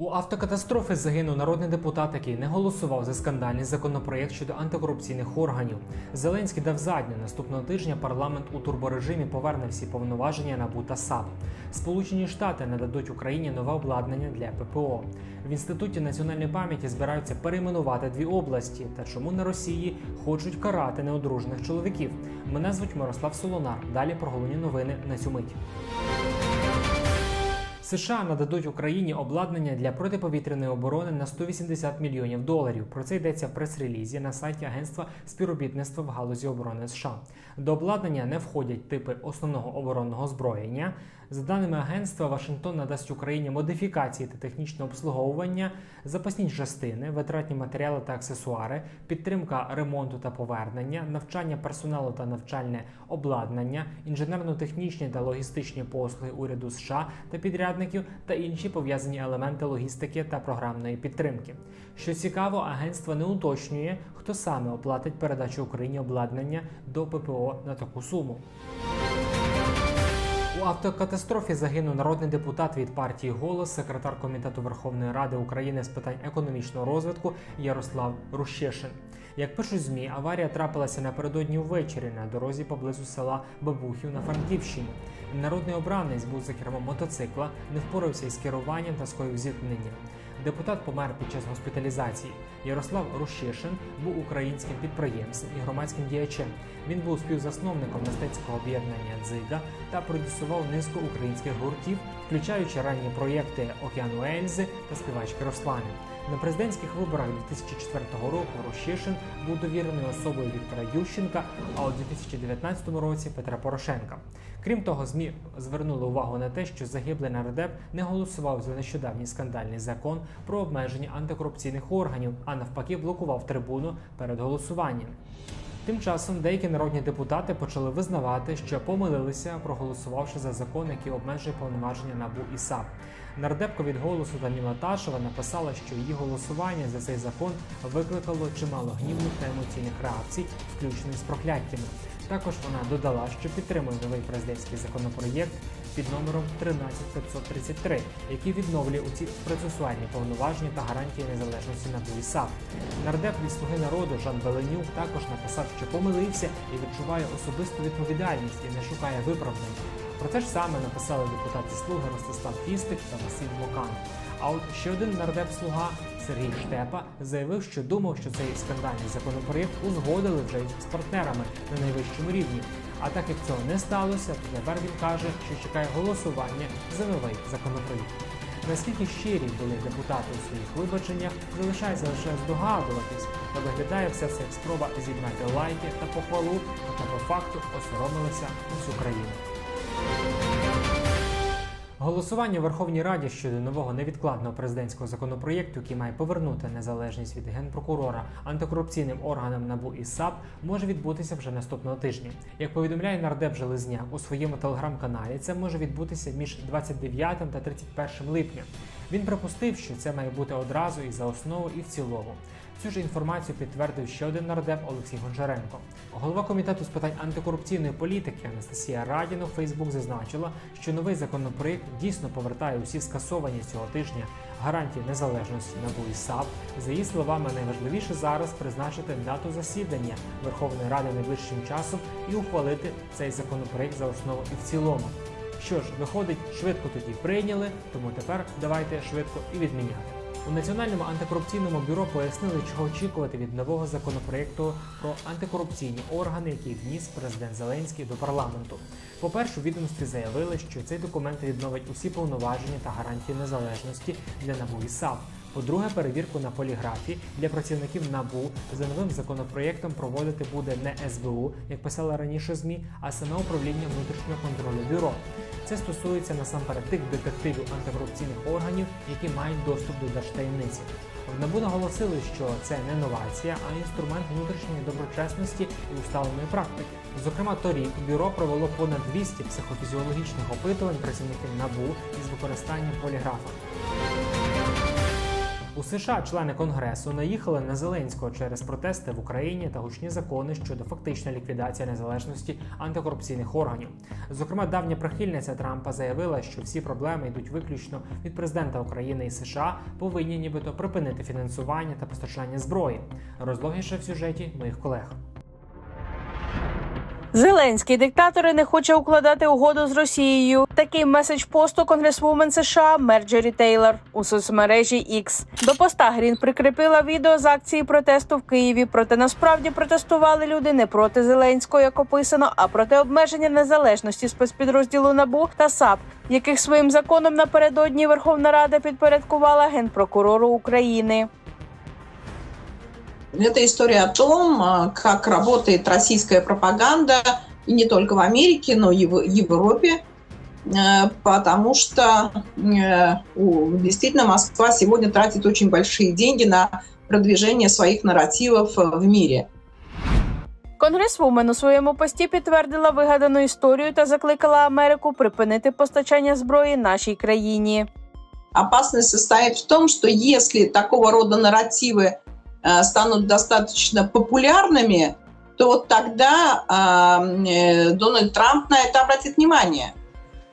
У автокатастрофі загинув народний депутат, який не голосував за скандальний законопроєкт щодо антикорупційних органів. Зеленський дав задню. Наступного тижня парламент у турборежимі поверне всі повноваження НАБУ та САП. Сполучені Штати нададуть Україні нове обладнання для ППО. В інституті національної пам'яті збираються перейменувати дві області. Та чому на Росії хочуть карати неодружених чоловіків? Мене звуть Мирослав Солонар. Далі про головні новини на цю мить. США нададуть Україні обладнання для протиповітряної оборони на 180 мільйонів доларів. Про це йдеться в прес-релізі на сайті Агентства співробітництва в галузі оборони США. До обладнання не входять типи основного оборонного озброєння. За даними агентства, Вашингтон надасть Україні модифікації та технічне обслуговування, запасні частини, витратні матеріали та аксесуари, підтримка ремонту та повернення, навчання персоналу та навчальне обладнання, інженерно-технічні та логістичні послуги уряду США та підрядників та інші пов'язані елементи логістики та програмної підтримки. Що цікаво, агентство не уточнює, хто саме оплатить передачу Україні обладнання до ППО на таку суму. У автокатастрофі загинув народний депутат від партії Голос, секретар комітету Верховної Ради України з питань економічного розвитку Ярослав Рущешин. Як пишуть змі, аварія трапилася напередодні ввечері на дорозі поблизу села Бабухів на Франківщині. Народний обранець був за кермом мотоцикла, не впорався із керуванням та скоїв зіткнення. Депутат помер під час госпіталізації. Ярослав Рущишин був українським підприємцем і громадським діячем. Він був співзасновником мистецького об'єднання Дзига та продюсував низку українських гуртів, включаючи ранні проєкти Океану Ельзи та співачки Руслани. На президентських виборах 2004 року Рощишин був довіреною особою Віктора Ющенка, а у 2019 році Петра Порошенка. Крім того, ЗМІ звернули увагу на те, що загиблий нардеп не голосував за нещодавній скандальний закон про обмеження антикорупційних органів, а навпаки блокував трибуну перед голосуванням. Тим часом деякі народні депутати почали визнавати, що помилилися, проголосувавши за закон, який обмежує повноваження НАБУ і САП. Нардепка від голосу Даніла Ташева написала, що її голосування за цей закон викликало чимало гнівних та емоційних реакцій, включно з прокляттями. Також вона додала, що підтримує новий президентський законопроєкт під номером 13533, який відновлює у ці процесуальні повноваження та гарантії незалежності НАБУ і САП. Нардеп від слуги народу Жан Беленюк також написав, що помилився і відчуває особисту відповідальність і не шукає виправдань. Про те ж саме написали депутати слуги Ростислав Фістик та Василь Мокан. А от ще один нардеп-слуга Сергій Штепа заявив, що думав, що цей скандальний законопроєкт узгодили вже з партнерами на найвищому рівні. А так як цього не сталося, то тепер він каже, що чекає голосування за новий законопроєкт. Наскільки щирі були депутати у своїх вибаченнях, залишається лише здогадуватись, та виглядає все це як спроба зібрати лайки та похвалу, та по факту осоромилися усю країну. Голосування в Верховній Раді щодо нового невідкладного президентського законопроєкту, який має повернути незалежність від генпрокурора антикорупційним органам НАБУ і САП, може відбутися вже наступного тижня. Як повідомляє нардеп Железняк у своєму телеграм-каналі, це може відбутися між 29 та 31 липня. Він припустив, що це має бути одразу і за основу, і в цілому. Цю ж інформацію підтвердив ще один нардеп Олексій Гончаренко. Голова комітету з питань антикорупційної політики Анастасія Радіна у Фейсбук зазначила, що новий законопроєкт дійсно повертає усі скасовані цього тижня гарантії незалежності НАБУ і САП. За її словами, найважливіше зараз призначити дату засідання Верховної Ради найближчим часом і ухвалити цей законопроєкт за основу і в цілому. Що ж, виходить, швидко тоді прийняли, тому тепер давайте швидко і відміняти. У Національному антикорупційному бюро пояснили, чого очікувати від нового законопроекту про антикорупційні органи, який вніс президент Зеленський до парламенту. По-перше, у відомстві заявили, що цей документ відновить усі повноваження та гарантії незалежності для НАБУ і САП. По-друге, перевірку на поліграфі для працівників НАБУ за новим законопроєктом проводити буде не СБУ, як писали раніше ЗМІ, а саме управління внутрішнього контролю бюро. Це стосується насамперед тих детективів антикорупційних органів, які мають доступ до держтаємниці. В НАБУ наголосили, що це не новація, а інструмент внутрішньої доброчесності і усталеної практики. Зокрема, торік бюро провело понад 200 психофізіологічних опитувань працівників НАБУ із використанням поліграфа. У США члени конгресу наїхали на Зеленського через протести в Україні та гучні закони щодо фактичної ліквідації незалежності антикорупційних органів. Зокрема, давня прихильниця Трампа заявила, що всі проблеми йдуть виключно від президента України і США, повинні нібито припинити фінансування та постачання зброї. Розлогіше в сюжеті моїх колег. Зеленський диктатори не хоче укладати угоду з Росією. Такий меседж посту конгресвумен США Мерджері Тейлор у соцмережі X. До поста Грін прикріпила відео з акції протесту в Києві. Проте насправді протестували люди не проти Зеленського, як описано, а проти обмеження незалежності спецпідрозділу НАБУ та САП, яких своїм законом напередодні Верховна Рада підпорядкувала генпрокурору України. Это история о том, а, как работает российская пропаганда, и не только в Америке, но и в Европе, э, потому что э, действительно Москва сегодня тратит очень большие деньги на продвижение своих нарративов в мире. Конгресвумен у своєму пості підтвердила вигадану історію та закликала Америку припинити постачання зброї нашій країні. Опасность состоит в том, что если такого рода нарративы Э, станут достаточно популярными, то вот тогда э, Дональд Трамп на это обратит внимание.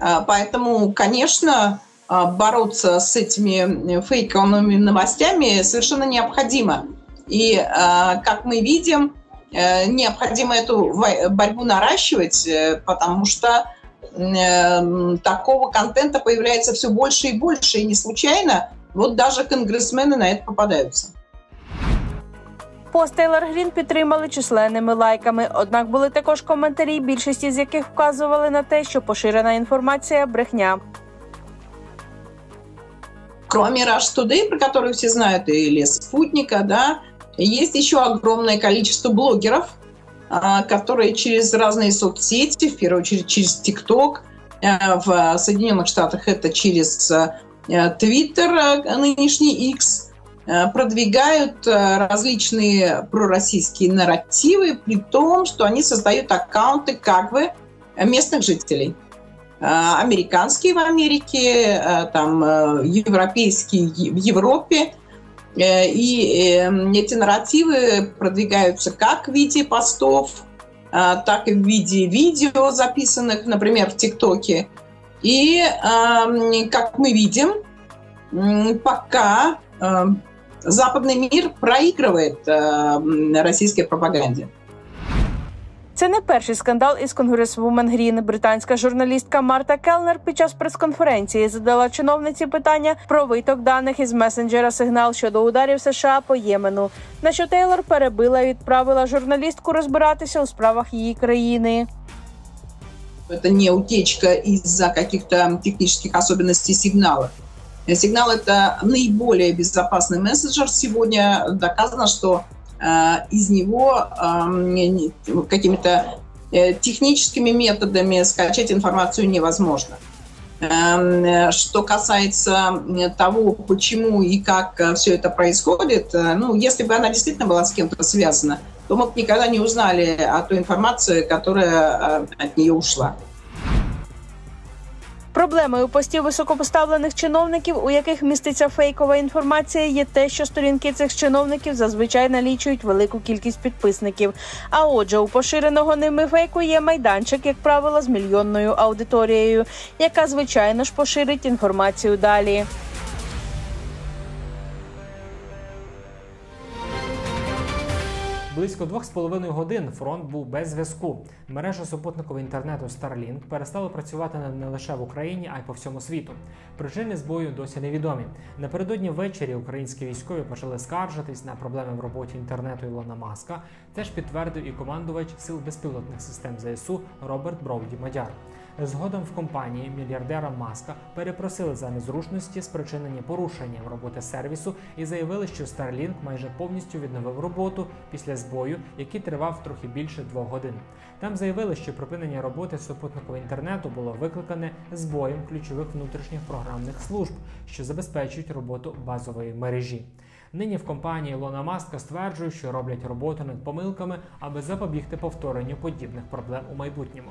Э, поэтому, конечно, бороться с этими фейковыми новостями совершенно необходимо. И, как мы видим, необходимо эту борьбу наращивать, потому что такого контента появляется все больше и больше, и не случайно вот даже конгрессмены на это попадаются. Пост Тейлор Грін підтримали численними лайками. Однак були також коментарі, більшості з яких вказували на те, що поширена інформація брехня. Кроме Rush Today, про который все знают, или Спутника, да, есть еще огромное количество блогеров, которые через разные соцсети, в первую очередь через ТикТок, в Соединенных Штатах это через Twitter, нынешний X, Э, продвигают э, различные пророссийские нарративы, при том, что они создают аккаунты как бы местных жителей. Э, американские в Америке, там, европейские в Европе. И эти нарративы продвигаются как в виде постов, так и в виде видео, записанных, например, в ТикТоке. И, как мы видим, пока западный мир проигрывает э, российской пропаганде. Це не перший скандал із конгресвумен Грін. Британська журналістка Марта Келнер під час прес-конференції задала чиновниці питання про виток даних із месенджера сигнал щодо ударів США по Ємену. На що Тейлор перебила і відправила журналістку розбиратися у справах її країни. Это не утечка из-за каких-то технических особенностей сигнала. Сигнал – это наиболее безопасный мессенджер. Сегодня доказано, что э, из него э, какими-то э, техническими методами скачать информацию невозможно. Эм, что касается того, почему и как все это происходит, ну, если бы она действительно была с кем-то связана, то мы бы никогда не узнали о той информации, которая от нее ушла. Проблемою постів високопоставлених чиновників, у яких міститься фейкова інформація, є те, що сторінки цих чиновників зазвичай налічують велику кількість підписників. А отже, у поширеного ними фейку є майданчик, як правило, з мільйонною аудиторією, яка звичайно ж поширить інформацію далі. Близько двох з половиною годин фронт був без зв'язку. Мережа супутникового інтернету Starlink перестала працювати не лише в Україні, а й по всьому світу. Причини збою досі невідомі. Напередодні ввечері українські військові почали скаржитись на проблеми в роботі інтернету Ілона Маска. Це ж підтвердив і командувач сил безпілотних систем ЗСУ Роберт Броуді Мадяр. Згодом в компанії мільярдера Маска перепросили за незручності, спричинені порушенням роботи сервісу і заявили, що Starlink майже повністю відновив роботу після збою, який тривав трохи більше двох годин. Там заявили, що припинення роботи супутникового інтернету було викликане збоєм ключових внутрішніх програмних служб, що забезпечують роботу базової мережі. Нині в компанії Лона Маска стверджують, що роблять роботу над помилками, аби запобігти повторенню подібних проблем у майбутньому.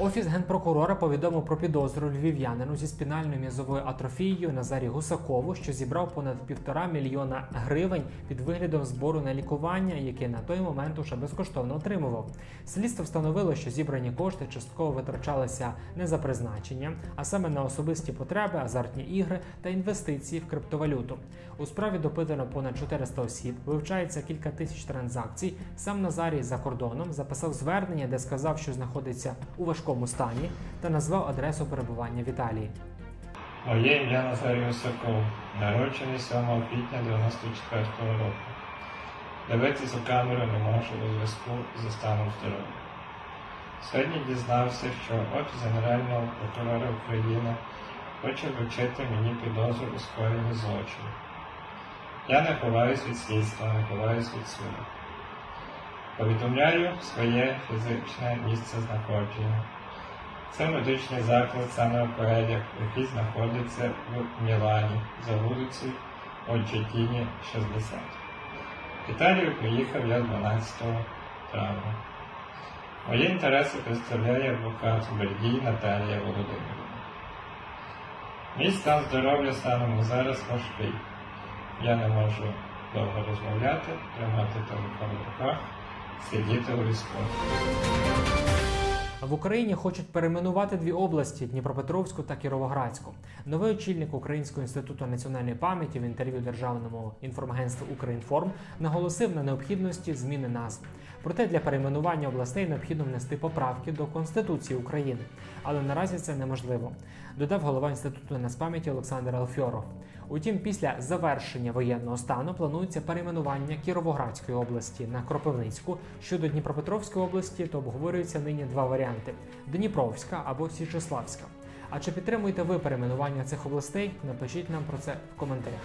Офіс генпрокурора повідомив про підозру львів'янину зі спінальною м'язовою атрофією Назарі Гусакову, що зібрав понад півтора мільйона гривень під виглядом збору на лікування, яке на той момент уже безкоштовно отримував. Слідство встановило, що зібрані кошти частково витрачалися не за призначенням, а саме на особисті потреби, азартні ігри та інвестиції в криптовалюту. У справі допитано понад 400 осіб, вивчається кілька тисяч транзакцій. Сам Назарій за кордоном записав звернення, де сказав, що знаходиться у важкому стані, та назвав адресу перебування в Італії. Моє ім'я Назарій Усаков, народжений 7 квітня 94 року. Дивитися у камеру не можу у зв'язку зі станом здоров'я. Сьогодні дізнався, що Офіс Генерального прокурора України хоче вручити мені підозру у скоєнні злочину. Я не ховаюсь від слідства, не ховаюсь від суду. Повідомляю своє фізичне місце знаходження. Це медичний заклад санаторіях, який знаходиться в Мілані за вулицею Оджетіні 60. В Італію приїхав я 12 травня. Мої інтереси представляє адвокат Бельгії Наталія Володимирівна. Мій стан здоров'я станом зараз важкий. Я не можу довго розмовляти, тримати телефон в руках, сидіти у візку. В Україні хочуть перейменувати дві області Дніпропетровську та Кіровоградську. Новий очільник Українського інституту національної пам'яті в інтерв'ю державному інформагентству Українформ наголосив на необхідності зміни назв. Проте для перейменування областей необхідно внести поправки до Конституції України, але наразі це неможливо. Додав голова інституту нацпам'яті Олександр Алфьоров. Утім, після завершення воєнного стану планується перейменування Кіровоградської області на Кропивницьку. Щодо Дніпропетровської області, то обговорюються нині два варіанти: Дніпровська або Січеславська. А чи підтримуєте ви перейменування цих областей? Напишіть нам про це в коментарях.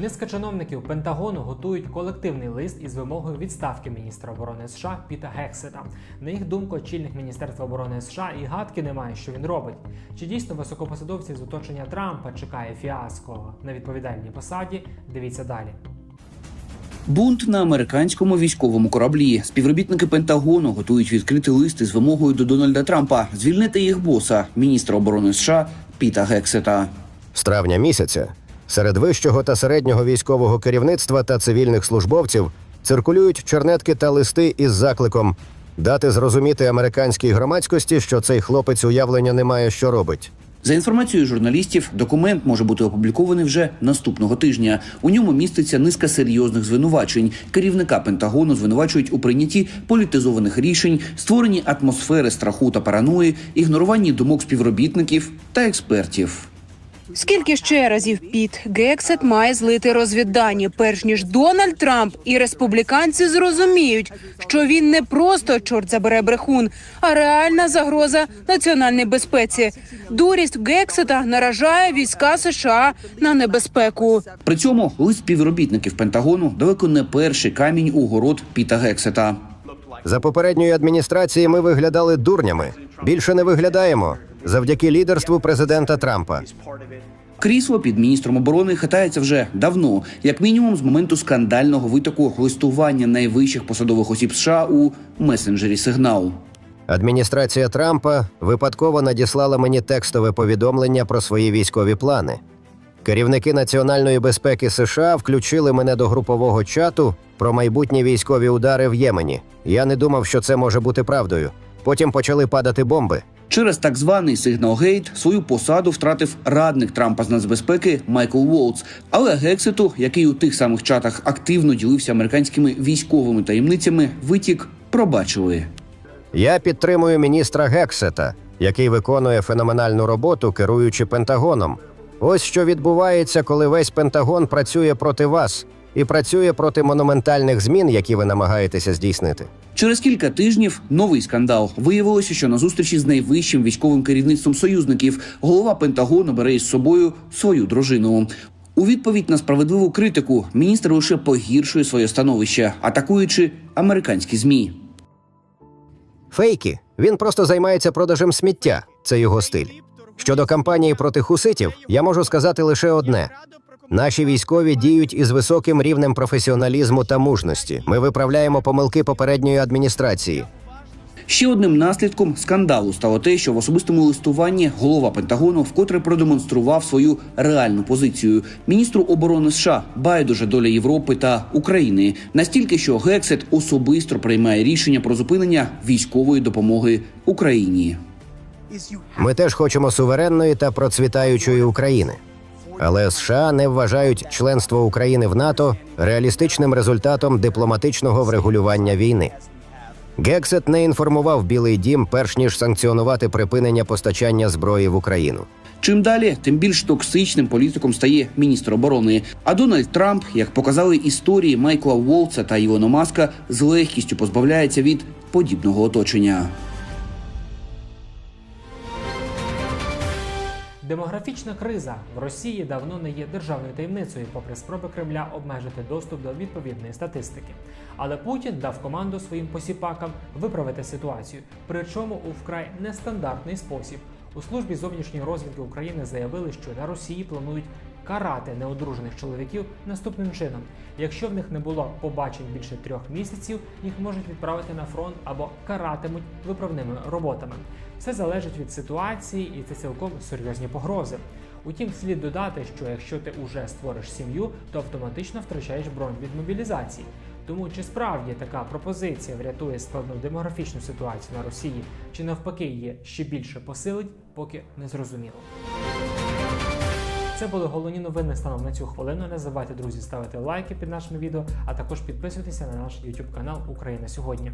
Низка чиновників Пентагону готують колективний лист із вимогою відставки міністра оборони США Піта Гексета. На їх думку, очільник міністерства оборони США і гадки немає, що він робить. Чи дійсно високопосадовці з оточення Трампа чекає фіаско на відповідальній посаді? Дивіться далі. Бунт на американському військовому кораблі. Співробітники Пентагону готують відкрити листи з вимогою до Дональда Трампа звільнити їх боса, міністра оборони США Піта Гексета. З травня місяця серед вищого та середнього військового керівництва та цивільних службовців циркулюють чернетки та листи із закликом дати зрозуміти американській громадськості, що цей хлопець уявлення не має, що робить. За інформацією журналістів, документ може бути опублікований вже наступного тижня. У ньому міститься низка серйозних звинувачень. Керівника Пентагону звинувачують у прийнятті політизованих рішень, створенні атмосфери страху та параної, ігноруванні думок співробітників та експертів. Скільки ще разів Піт Гексет має злити розвіддані, перш ніж Дональд Трамп і республіканці зрозуміють, що він не просто чорт забере брехун, а реальна загроза національній безпеці. Дурість Гексета наражає війська США на небезпеку. При цьому лист співробітників Пентагону далеко не перший камінь у город Піта Гексета. За попередньої адміністрації ми виглядали дурнями. Більше не виглядаємо завдяки лідерству президента Трампа. Крісло під міністром оборони хитається вже давно, як мінімум з моменту скандального витоку листування найвищих посадових осіб США у месенджері Сигнал. Адміністрація Трампа випадково надіслала мені текстове повідомлення про свої військові плани. Керівники національної безпеки США включили мене до групового чату про майбутні військові удари в Ємені. Я не думав, що це може бути правдою. Потім почали падати бомби. Через так званий Сигналгейт свою посаду втратив радник Трампа з нацбезпеки Майкл Уолтс. Але Гексету, який у тих самих чатах активно ділився американськими військовими таємницями, витік пробачили. Я підтримую міністра Гексета, який виконує феноменальну роботу, керуючи Пентагоном. Ось що відбувається, коли весь Пентагон працює проти вас і працює проти монументальних змін, які ви намагаєтеся здійснити. Через кілька тижнів новий скандал. Виявилося, що на зустрічі з найвищим військовим керівництвом союзників голова Пентагону бере із собою свою дружину. У відповідь на справедливу критику міністр лише погіршує своє становище, атакуючи американські змі. Фейки. Він просто займається продажем сміття. Це його стиль. Щодо кампанії проти хуситів, я можу сказати лише одне: наші військові діють із високим рівнем професіоналізму та мужності. Ми виправляємо помилки попередньої адміністрації. Ще одним наслідком скандалу стало те, що в особистому листуванні голова Пентагону вкотре продемонстрував свою реальну позицію. Міністру оборони США байдуже доля Європи та України настільки, що Гексет особисто приймає рішення про зупинення військової допомоги Україні. Ми теж хочемо суверенної та процвітаючої України. Але США не вважають членство України в НАТО реалістичним результатом дипломатичного врегулювання війни. Гексет не інформував Білий Дім, перш ніж санкціонувати припинення постачання зброї в Україну. Чим далі, тим більш токсичним політиком стає міністр оборони. А Дональд Трамп, як показали історії Майкла Волца та Ілона Маска, з легкістю позбавляється від подібного оточення. Демографічна криза в Росії давно не є державною таємницею, попри спроби Кремля обмежити доступ до відповідної статистики. Але Путін дав команду своїм посіпакам виправити ситуацію, причому у вкрай нестандартний спосіб. У службі зовнішньої розвідки України заявили, що на Росії планують карати неодружених чоловіків наступним чином: якщо в них не було побачень більше трьох місяців, їх можуть відправити на фронт або каратимуть виправними роботами. Все залежить від ситуації, і це цілком серйозні погрози. Утім, слід додати, що якщо ти уже створиш сім'ю, то автоматично втрачаєш бронь від мобілізації. Тому чи справді така пропозиція врятує складну демографічну ситуацію на Росії, чи навпаки її ще більше посилить, поки не зрозуміло. Це були головні новини станом на цю хвилину. Не забувайте, друзі, ставити лайки під нашими відео, а також підписуйтеся на наш YouTube канал Україна сьогодні.